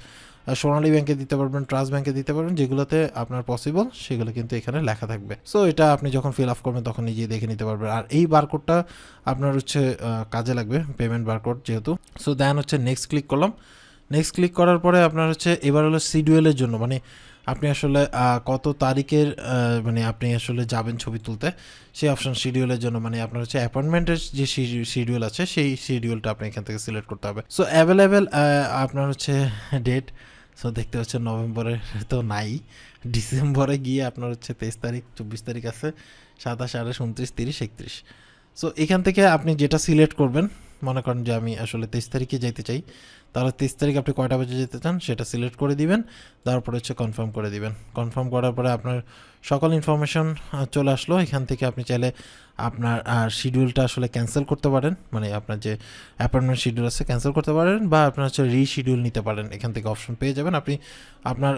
সোনালী ব্যাংকে দিতে পারবেন ট্রাস্ট ব্যাংকে দিতে পারবেন, যেগুলোতে আপনার পসিবল সেগুলো কিন্তু এখানে লেখা থাকবে। সো এটা আপনি যখন ফিল আপ করবেন, তখন নিজেই দেখে নিতে পারবেন। আর এই বারকোডটা আপনার হচ্ছে কাজে লাগবে পেমেন্ট বারকোড যেহেতু। সো দেন হচ্ছে নেক্সট ক্লিক করলাম। নেক্সট ক্লিক করার পরে আপনার হচ্ছে, এবার হলো শিডিউলের জন্য মানে আপনি আসলে কত তারিখের মানে আপনি আসলে যাবেন ছবি তুলতে, সেই অপশন শিডিউলের জন্য মানে আপনার হচ্ছে অ্যাপয়েন্টমেন্টের যে শিডিউল আছে, সেই শিডিউলটা আপনি এখান থেকে সিলেক্ট করতে হবে। সো অ্যাভেলেবেল আপনার হচ্ছে ডেট সো দেখতে হচ্ছে নভেম্বরে তো নাই, ডিসেম্বরে গিয়ে আপনার হচ্ছে তেইশ তারিখ, চব্বিশ তারিখ আছে, সাতাশ, আঠাশ উনত্রিশ তিরিশ, একত্রিশ। সো এখান থেকে আপনি যেটা সিলেক্ট করবেন, মনে করেন যে আমি আসলে তেইশ তারিখে যেতে চাই তাহলে তেইশ তারিখ আপনি কয়টা বাজে যেতে চান সেটা সিলেক্ট করে দিবেন, তারপরে হচ্ছে কনফার্ম করে দিবেন। কনফার্ম করার পরে আপনার সকল ইনফরমেশন চলে আসলো। এখান থেকে আপনি চাইলে আপনার আর শিডিউলটা আসলে ক্যান্সেল করতে পারেন। মানে আপনার যে অ্যাপয়েন্টমেন্ট শিডিউল আছে ক্যান্সেল করতে পারেন বা আপনার হচ্ছে রিশিডিউল নিতে পারেন। এখান থেকে অপশন পেয়ে যাবেন। আপনি আপনার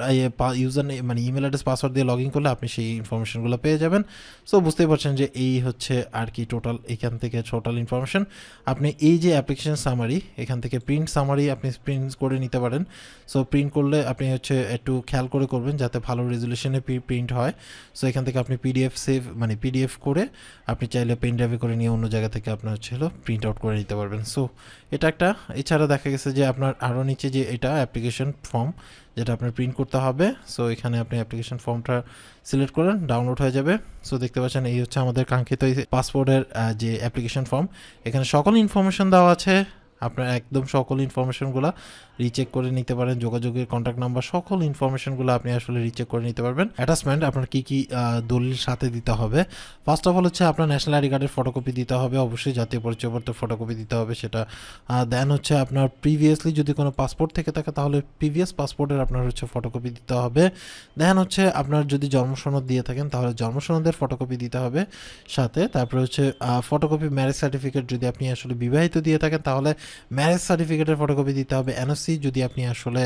ইউজার মানে ইমেল অ্যাড্রেস পাসওয়ার্ড দিয়ে লগ ইন করলে আপনি সেই ইনফরমেশনগুলো পেয়ে যাবেন। সো বুঝতেই পারছেন যে এই হচ্ছে আর কি টোটাল এখান থেকে টোটাল ইনফরমেশন আপনি এই যে অ্যাপ্লিকেশন সামারি এখান থেকে প্রিন্ট সামারি আপনি প্রিন্ট করে নিতে পারেন। সো প্রিন্ট করলে আপনি হচ্ছে একটু খেয়াল করে করবেন যাতে ভালো রেজুলেশনে প্রিন্ট হয়। সো এখান থেকে আপনি পিডিএফ সেভ মানে পিডিএফ করে আপনি চাইলে পেন ড্রাইভে করে নিয়ে অন্য জায়গা থেকে আপনার হচ্ছে হলো প্রিন্ট আউট করে নিতে পারবেন। সো এটা একটা, এছাড়া দেখা গেছে যে আপনার আরও নিচে যে এটা অ্যাপ্লিকেশন ফর্ম যেটা আপনার প্রিন্ট করতে হবে সো এখানে আপনি অ্যাপ্লিকেশন ফর্মটা সিলেক্ট করেন ডাউনলোড হয়ে যাবে। সো দেখতে পাচ্ছেন এই হচ্ছে আমাদের কাঙ্ক্ষিত পাসপোর্টের যে অ্যাপ্লিকেশন ফর্ম এখানে সকল ইনফরমেশন দেওয়া আছে। আপনার একদম সকল ইনফরমেশনগুলো রিচেক করে নিতে পারেন, যোগাযোগের কন্ট্যাক্ট নাম্বার সকল ইনফরমেশনগুলো আপনি আসলে রিচেক করে নিতে পারবেন। অ্যাটাচমেন্ট আপনার কী কী দলিল সাথে দিতে হবে। ফার্স্ট অফ অল হচ্ছে আপনার ন্যাশনাল আইডি কার্ডের ফটোকপি দিতে হবে, অবশ্যই জাতীয় পরিচয়পত্রের ফটোকপি দিতে হবে সেটা। দেন হচ্ছে আপনার প্রিভিয়াসলি যদি কোনো পাসপোর্ট থেকে থাকে তাহলে প্রিভিয়াস পাসপোর্টের আপনার হচ্ছে ফটোকপি দিতে হবে। দেন হচ্ছে আপনার যদি জন্মসনদ দিয়ে থাকেন তাহলে জন্মসনদের ফটোকপি দিতে হবে সাথে। তারপরে হচ্ছে ফটোকপি ম্যারেজ সার্টিফিকেট যদি আপনি আসলে বিবাহিত দিয়ে থাকেন তাহলে ম্যারেজ সার্টিফিকেটের ফটোকপি দিতে হবে এনওসি যদি আপনি আসলে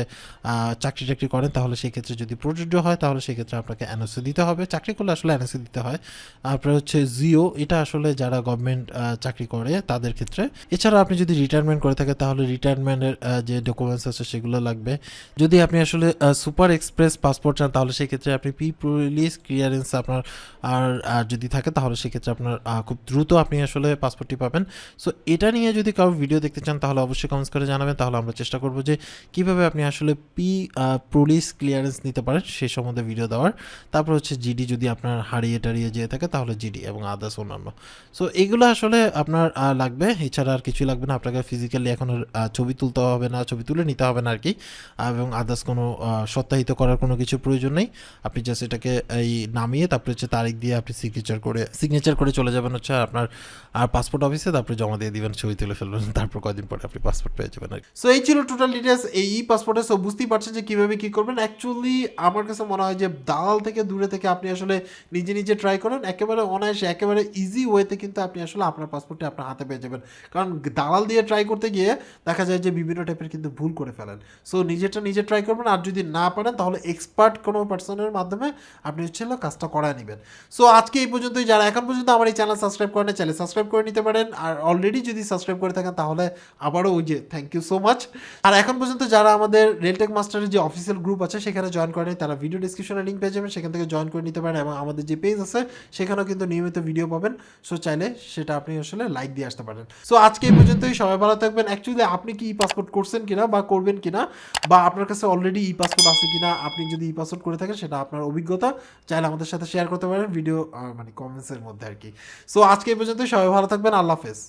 চাকরি টাকরি করেন, তাহলে সেই ক্ষেত্রে যদি প্রযোজ্য হয়, তাহলে সেই ক্ষেত্রে আপনাকে এনওসি দিতে হবে। চাকরি করলে আসলে এনওসি দিতে হয়। তারপরে হচ্ছে জিও এটা আসলে যারা গভর্নমেন্ট চাকরি করে, তাদের ক্ষেত্রে। এছাড়া আপনি যদি রিটায়ারমেন্ট করে থাকেন, তাহলে রিটায়ারমেন্টের যে ডকুমেন্টস আছে, সেগুলো লাগবে। যদি আপনি আসলে সুপার এক্সপ্রেস পাসপোর্ট চান, তাহলে সেক্ষেত্রে আপনি পি পুলিশ ক্লিয়ারেন্স আপনার, আর আর যদি থাকে, তাহলে সেক্ষেত্রে আপনার খুব দ্রুত আপনি আসলে পাসপোর্টটি পাবেন। সো এটা নিয়ে যদি কারও ভিডিও দেখতে চান তাহলে অবশ্যই কমেন্টস করে জানাবেন। তাহলে আমরা চেষ্টা করব যে কীভাবে আপনি আসলে পি পুলিশ ক্লিয়ারেন্স নিতে পারেন সেই সম্বন্ধে ভিডিও দেওয়ার। তারপর হচ্ছে জিডি যদি আপনার হারিয়ে টারিয়ে যেয়ে থাকে তাহলে জিডি এবং আদার্স অন্যান্য। সো এগুলো আসলে আপনার লাগবে। এছাড়া আর কিছুই লাগবে না। আপনাকে ফিজিক্যালি এখন ছবি তুলতে হবে না ছবি তুলে নিতে হবে না আর কি এবং আদার্স কোনো আহ, সত্যায়িত করার কোনো কিছু প্রয়োজন নেই। আপনি জাস্ট এটাকে এই নামিয়ে তারপরে হচ্ছে তারিখ দিয়ে আপনি সিগনেচার করে সিগনেচার করে চলে যাবেন হচ্ছে আপনার আর পাসপোর্ট অফিসে তারপরে জমা দিয়ে দিবেন ছবি তুলে ফেলবেন তারপর কদিন পরে আপনি পাসপোর্ট পেয়ে যাবেন আর সো এই ছিল টোটাল ডিটেলস এই ই পাসপোর্টে সো বুঝতেই পারছেন যে কীভাবে কী করবেন। অ্যাকচুয়ালি আমার কাছে মনে হয় যে দালাল থেকে দূরে থেকে আপনি আসলে নিজে নিজে ট্রাই করেন। একেবারে অনায়াসে, একেবারে ইজি ওয়েতে কিন্তু আপনি আসলে আপনার পাসপোর্টটি আপনার হাতে পেয়ে যাবেন। কারণ দালাল দিয়ে ট্রাই করতে গিয়ে দেখা যায় যে বিভিন্ন টাইপের কিন্তু ভুল করে ফেলেন। সো নিজেরটা নিজে ট্রাই করবেন। আর যদি না পারেন, তাহলে এক্সপার্ট কোনো পার্সনের মাধ্যমে আপনি হচ্ছে কাজটা করায় নেবেন। সো আজকে এই পর্যন্তই। যারা এখন পর্যন্ত আমার এই চ্যানেল সাবস্ক্রাইব করেন চ্যানেল সাবস্ক্রাইব করে নিতে পারেন। আর অলরেডি যদি সাবস্ক্রাইব করে থাকেন, তাহলে আবারও ওই যে থ্যাংক ইউ সো মাচ আর এখন পর্যন্ত যারা আমাদের রেলটেক মাস্টারের যে অফিসিয়াল গ্রুপ আছে, সেখানে জয়েন করেন, তারা ভিডিও ডিসক্রিপশনে লিঙ্ক পেয়ে যাবেন, সেখান থেকে জয়েন করে নিতে পারেন, এবং আমাদের যে পেজ আছে, সেখানেও কিন্তু নিয়মিত ভিডিও পাবেন। সো চাইলে সেটা আপনি আসলে লাইক দিয়ে আসতে পারেন। সো আজকে এই পর্যন্তই, সবাই ভালো থাকবেন। অ্যাকচুয়ালি আপনি কি ই পাসপোর্ট করছেন কিনা বা করবেন কিনা, বা আপনার কাছে অলরেডি ই পাসপোর্ট আছে কিনা, আপনি যদি ই পাসপোর্ট করে থাকেন, সেটা আপনার অভিজ্ঞতা, চাইলে আমাদের সাথে শেয়ার করতে পারেন ভিডিও মানে কমেন্টসের মধ্যে আর কি। সো আজকে এই পর্যন্তই, সবাই ভালো থাকবেন, আল্লাহ হাফেজ।